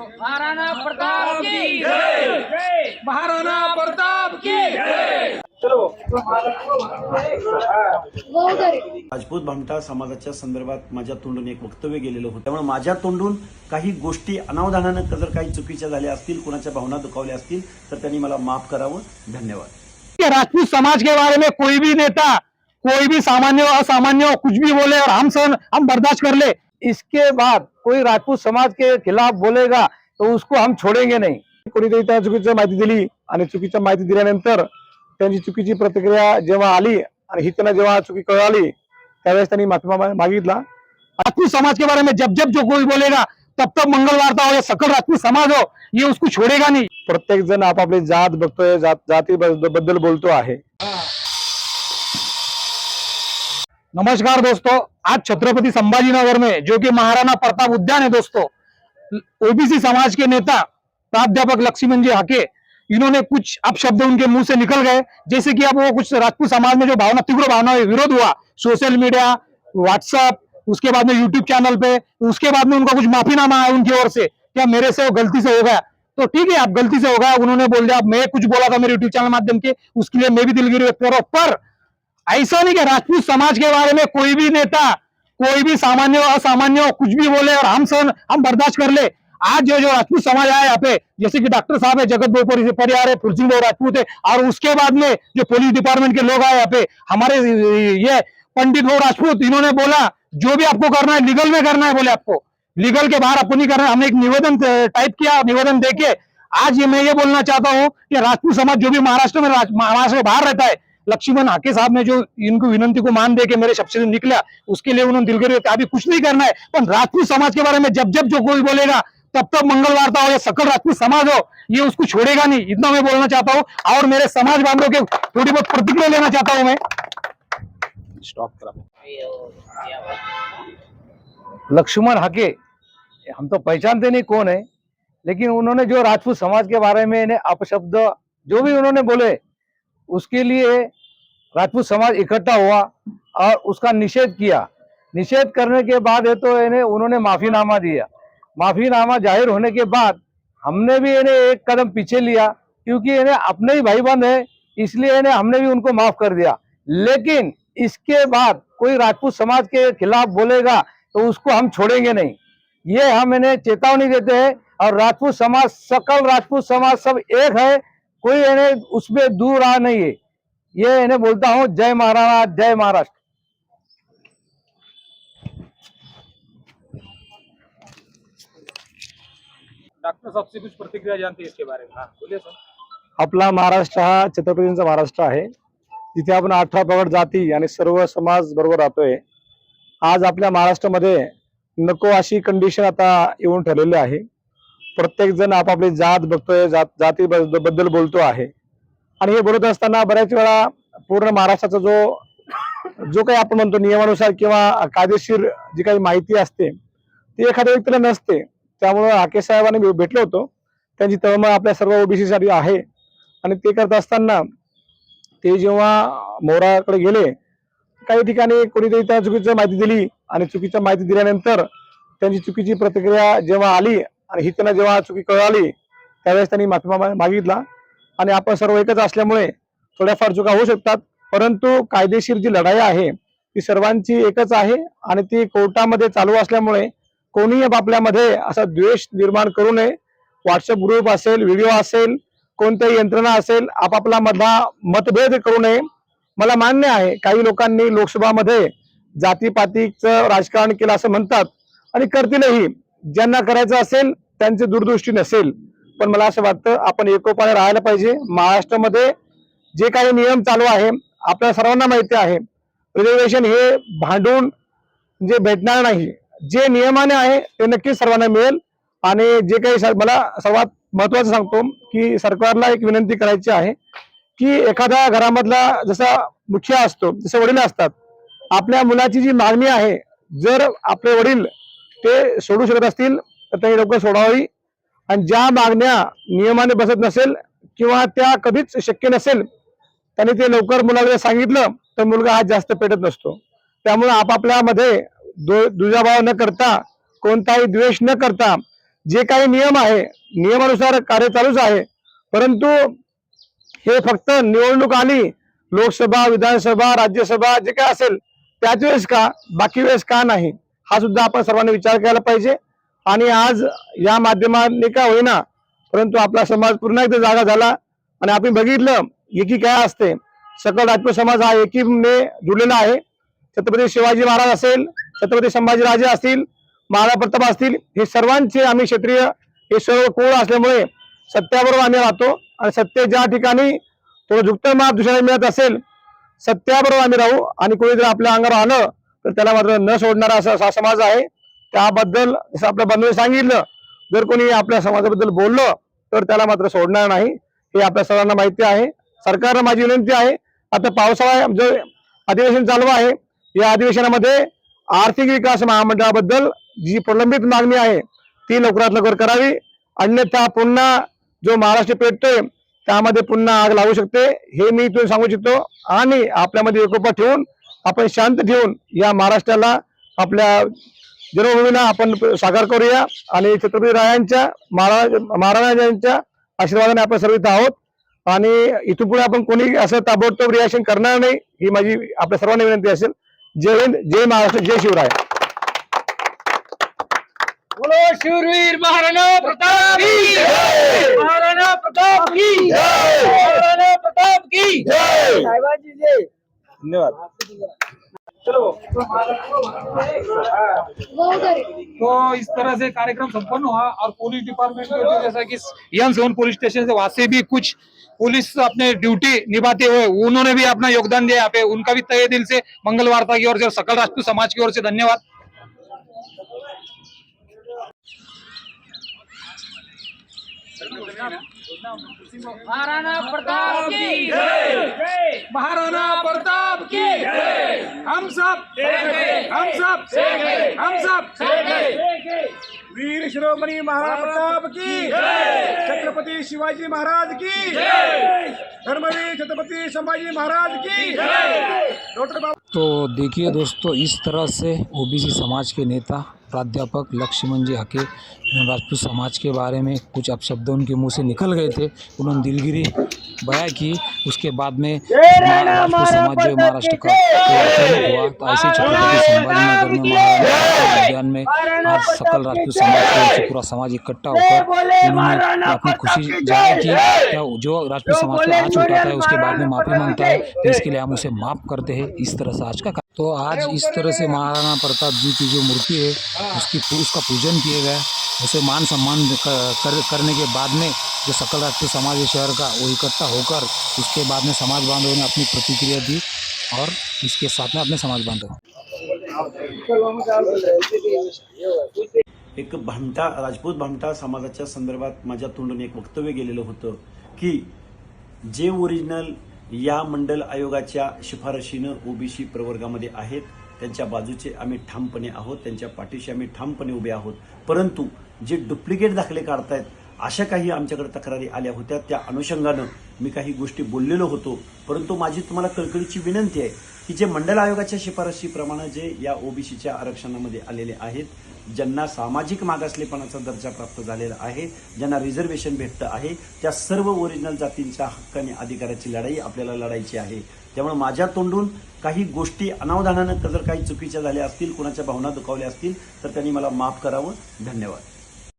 महाराणा प्रताप की जय! महाराणा प्रताप की राजपूत भामटा समाजाच्या संदर्भात माझ्या तोंडून एक वक्तव्य गेलेलं होतं. त्यामुळे माझ्या तोंडून काही गोष्टी अनावधानानं जर काही चुकीच्या झाल्या असतील कुणाच्या भावना दुखावल्या असतील तर त्यांनी मला माफ करावं. धन्यवाद. राजपूत समाज के बारे में कोई भी नेता कोई भी सामान्य असामान्य कुछ भी बोले और हम सहन हम बर्दाश्त कर ले। इसके बाद कोई राजपूत समाज के खिलाफ बोलेगा तो उसको हम छोड़ेंगे नहीं। कोणीतरी त्या चुकीची माहिती दिली आणि चुकीच्या माहिती दिल्यानंतर त्यांची चुकीची प्रतिक्रिया जेव्हा आली आणि ही त्यांना जेव्हा चुकी कळाली त्यावेळेस त्यांनी माफ़ी मागितला. राजपूत समाज के बारे में जब जब जो कोई बोलेगा तब तब मंगलवारता हो या सकल राजपूत समाज हो ये उसको छोड़ेगा नहीं। प्रत्येक जण आपापली जात बघतोय जात जाती बद्दल बोलतो आहे. नमस्कार दोस्तों, आज छत्रपति संभाजीनगर में जो कि महाराणा प्रताप उद्यान है दोस्तों, ओबीसी समाज के नेता प्राध्यापक लक्ष्मण जी हाके, इन्होंने कुछ अपशब्द उनके मुँह से निकल गए। जैसे कि अब वो कुछ राजपूत समाज में जो भावना, तीव्र भावना विरोध हुआ, सोशल मीडिया, व्हाट्सएप, उसके बाद में यूट्यूब चैनल पे, उसके बाद में उनका कुछ माफीनामा है उनकी ओर से, क्या मेरे से गलती से हो गया? तो ठीक है, आप गलती से हो गया, उन्होंने बोल दिया मैं कुछ बोला था मेरे यूट्यूब चैनल माध्यम के, उसके लिए मैं भी दिलगिरी व्यक्त कर रहा हूँ, पर ऐसा नहीं कि राजपूत समाज के बारे में कोई भी नेता, कोई भी सामान्य असामान्य कुछ भी बोले और हम सहन हम बर्दाश्त कर ले। आज जो जो राजपूत समाज आया यहाँ पे, जैसे कि डॉक्टर साहब है, जगत भाई से परिवार है भाई राजपूत है, और उसके बाद में जो पुलिस डिपार्टमेंट के लोग आए यहाँ पे, हमारे ये पंडित भाई राजपूत, इन्होंने बोला, जो भी आपको करना है लीगल में करना है, बोले आपको। लीगल के बाहर आपको नहीं करना है। हमने एक निवेदन टाइप किया, निवेदन देके, आज ये मैं ये बोलना चाहता हूँ कि राजपूत समाज जो भी महाराष्ट्र में महाराष्ट्र के बाहर रहता है लक्ष्मण हाके साहब ने जो इनको विनंती को मान दे के मेरे शब्द से निकला, उसके लिए उन्होंने दिलगिरी अभी कुछ नहीं करना है। पर राजपूत समाज के बारे में जब जब जो कोई बोलेगा, तब तब मंगलवारता हो या सकल राजपूत समाज हो, ये उसको छोड़ेगा नहीं। इतना मैं बोलना चाहता हूँ और मेरे समाज बांधव के थोड़ी बहुत प्रतिक्रिया लेना चाहता हूँ मैं। स्टॉप लक्ष्मण हके, हम तो पहचानते नहीं कौन है, लेकिन उन्होंने जो राजपूत समाज के बारे में अपशब्द, जो भी उन्होंने बोले उसके लिए राजपूत समाज इकट्ठा हुआ और उसका निषेध किया। निषेध करने के बाद है तो इन्हें, उन्होंने माफीनामा दिया। माफीनामा ज़ाहिर होने के बाद हमने भी इन्हें एक कदम पीछे लिया, क्योंकि इन्हें अपने ही भाई बंद है, इसलिए इन्हें हमने भी उनको माफ़ कर दिया। लेकिन इसके बाद कोई राजपूत समाज के खिलाफ बोलेगा तो उसको हम छोड़ेंगे नहीं। ये हम इन्हें चेतावनी देते हैं और राजपूत समाज, सकल राजपूत समाज सब एक है कोई इन्हें उसमें दूर आ नहीं है। ये इन्हें बोलता हूँ जय महाराणा जय महाराष्ट्र। डॉक्टर साहब से कुछ प्रतिक्रिया जानते हैं इसके बारे में। बोलिए सर। आपला महाराष्ट्र हा छत्रपतींचा महाराष्ट्र आहे। तिथे आपण अठरा पगड जाती आणि सर्व समाज बरोबर राहतोय आज आपल्या महाराष्ट्रामध्ये नको अशी कंडिशन आता येऊन ठरलेली आहे. प्रत्येक जण आपापली जात बघतोय जात जाती बद्दल बोलतो आहे. आणि हे बोलत असताना बऱ्याच वेळा पूर्ण महाराष्ट्राचा जो जो काही आपण म्हणतो नियमानुसार किंवा कायदेशीर जी काही माहिती असते ती एखाद्या व्यक्तीला नसते. त्यामुळं हाके साहेबांनी भेटलो होतो. त्यांची तळमळ आपल्या सर्व ओबीसीसाठी आहे. आणि ते करत असताना ते जेव्हा मोराकडे गेले काही ठिकाणी कोणीतरी त्या चुकीची माहिती दिली. आणि चुकीच्या माहिती दिल्यानंतर त्यांची चुकीची प्रतिक्रिया जेव्हा आली आणि ही त्यांना जेव्हा चुकी कळाली त्यावेळेस त्यांनी माफी मागितला. आणि आपण सर्व एकच असल्यामुळे थोड्याफार चुका होऊ शकतात. परंतु कायदेशीर जी लढाई आहे ती सर्वांची एकच आहे आणि ती कोर्टामध्ये चालू असल्यामुळे कोणीही आपल्यामध्ये असा द्वेष निर्माण करू नये. व्हॉट्सअप ग्रुप असेल व्हिडिओ असेल कोणत्याही यंत्रणा असेल आपापला मधला मतभेद करू नये. मला मान्य आहे काही लोकांनी लोकसभामध्ये जातीपातीचं राजकारण केलं असं म्हणतात आणि करतीलही. ज्यांना करायचं असेल त्यांची दूरदृष्टी नसेल. पण मला असं वाटतं आपण एकोपाने राहायला पाहिजे. महाराष्ट्रामध्ये जे काही नियम चालू आहे आपल्या सर्वांना माहिती आहे. रिझर्वेशन हे भांडून जे भेटणार नाही. जे नियमाने आहे ते नक्कीच सर्वांना मिळेल. आणि जे काही मला सर्वात महत्वाचं सांगतो की सरकारला एक विनंती करायची आहे की एखाद्या घरामधला जसा मुखिया असतो जसे वडील असतात आपल्या मुलाची जी मागणी आहे जर आपले वडील ते सोडू शकत असतील तर त्यांनी लवकर सोडावी आणि ज्या मागण्या नियमाने बसत नसेल किंवा त्या कधीच शक्य नसेल त्यांनी ते लवकर मुलाला सांगितलं तर मुलगा हा जास्त पेटत नसतो. त्यामुळे आपापल्यामध्ये दु- दुजाभाव न करता कोणताही द्वेष न करता जे काही नियम आहे नियमानुसार कार्य चालूच आहे. परंतु हे फक्त निवडणूक आली लोकसभा विधानसभा राज्यसभा जे काय असेल त्याच वेळेस का बाकी वेळेस का नाही? हा सुद्धा आपण सर्वांनी विचार केला पाहिजे. आणि आज या माध्यमाने का होईना परंतु आपला समाज पुन्हा एकदा जागा झाला. आणि आपण बघितलं एकी काय असते? सकल राजपूत समाज हा एकीने जुडलेला आहे. छत्रपती शिवाजी महाराज असेल छत्रपती संभाजीराजे असतील महाराज प्रताप असतील हे सर्वांचे आम्ही क्षत्रिय हे सर्व कोळ असल्यामुळे सत्याबरोबर आम्ही राहतो. आणि सत्य ज्या ठिकाणी थोडं झुकतं माप दुसऱ्याला मिळत असेल सत्याबरोबर आम्ही राहू. आणि कोणी जर आपल्या अंगावर आलं तर त्याला मात्र न सोडणारा असा असा समाज आहे. त्याबद्दल जसं आपल्या बंधूने सांगितलं जर कोणी आपल्या समाजाबद्दल बोललं तर त्याला मात्र सोडणार नाही. हे आपल्या सर्वांना माहिती आहे. सरकारला माझी विनंती आहे आता पावसाळा जो अधिवेशन चालू आहे या अधिवेशनामध्ये आर्थिक विकास महामंडळाबद्दल जी प्रलंबित मागणी आहे ती लवकरात लवकर करावी. अन्यथा पुन्हा जो महाराष्ट्र पेटतोय त्यामध्ये पुन्हा आग लागू शकते हे मी इथून सांगू इच्छितो. आणि आपल्यामध्ये एकोपा ठेवून आपण शांत ठेवून या महाराष्ट्राला आपल्या जन्मभूमीला आपण साकार करूया. आणि छत्रपती रायांच्या महाराज महाराजांच्या आशीर्वादाने आपण सर्व इथं आहोत. आणि इथून पुढे आपण कोणी असं ताबडतोब रिॲक्शन करणार नाही ही माझी आपल्या सर्वांना विनंती असेल. जय हिंद जय महाराष्ट्र जय शिवराय. बोलो महाराणा प्रताप की जय! महाराणा प्रताप की जय! महाराणा प्रताप की जय! साहेबांची जय धन्यवाद. तो इस तरह से कार्यक्रम संपन्न हुआ और पुलिस डिपार्टमेंट जो जैसा कि यंग सोन पुलिस स्टेशन से वहाँ से भी कुछ पुलिस अपने ड्यूटी निभाते हुए उन्होंने भी अपना योगदान दिया यहाँ पे। उनका भी तय दिल से मंगलवार की ओर से सकल राजपूत समाज की ओर से धन्यवाद। महाराणा प्रताप की जय। महाराणा प्रताप की हम सब। हम सब। हम सब। वीर शिरोमणी महाराज प्रताप की छत्रपति शिवाजी महाराज की धर्मवीर छत्रपति संभाजी महाराज की डॉक्टर बाबा तो देखिए दोस्तों इस तरह से ओबीसी समाज के नेता प्राध्यापक लक्ष्मण जी हके राजपूत समाज के बारे में कुछ अपशब्द उनके मुँह से निकल गए थे। उन्होंने दिलगिरी बयां की। उसके बाद में राजपूत समाज जो है महाराष्ट्र का हुआ तो ऐसे छत्रपति संभाजी नगर में उद्यान में आज सकल राजपूत समाज की पूरा समाज इकट्ठा होकर उन्होंने अपनी खुशी ज़ाहिर की क्या जो राजपूत समाज पे आज उठाता है उसके बाद में माफ़ी माँगता है। तो इसके लिए हम उसे माफ़ करते हैं। इस तरह से आज का तो आज इस तरह से महाराणा प्रताप जी की जो मूर्ति है उसकी उसका पूजन किया गया उसे मान सम्मान कर, करने के बाद में जो सकल राजपूत समाज है शहर का वो इकट्ठा होकर उसके बाद में समाज बांधवों ने अपनी प्रतिक्रिया दी और इसके साथ में अपने समाज बांधव एक भामटा राजपूत भामटा समाजाच्या संदर्भात माझ्या तोंडून एक वक्तव्य गेलेलं होतं की जे ओरिजिनल या मंडल आयोगाच्या शिफारशीनं ओबीसी प्रवर्गामध्ये आहेत. त्यांच्या बाजूचे आम्ही ठामपणे आहोत. त्यांच्या पाठीशी आम्ही ठामपणे उभे आहोत. परंतु जे डुप्लिकेट दाखले काढतायत अशा काही आमच्याकडे तक्रारी आल्या होत्या. त्या अनुषंगानं मी काही गोष्टी बोललेलो होतो. परंतु माझी तुम्हाला कळकळीची विनंती आहे की जे मंडल आयोगाच्या शिफारशीप्रमाणे जे या ओबीसीच्या आरक्षणामध्ये आलेले आहेत ज्यांना सामाजिक मागासलेपणाचा दर्जा प्राप्त झालेला आहे ज्यांना रिझर्वेशन भेटतं आहे त्या सर्व ओरिजिनल जातींच्या हक्क आणि अधिकाराची लढाई आपल्याला लढायची आहे. त्यामुळे माझ्या तोंडून काही गोष्टी अनावधानानं जर काही चुकीच्या झाल्या असतील कोणाच्या भावना दुखावल्या असतील तर त्यांनी मला माफ करावं. धन्यवाद.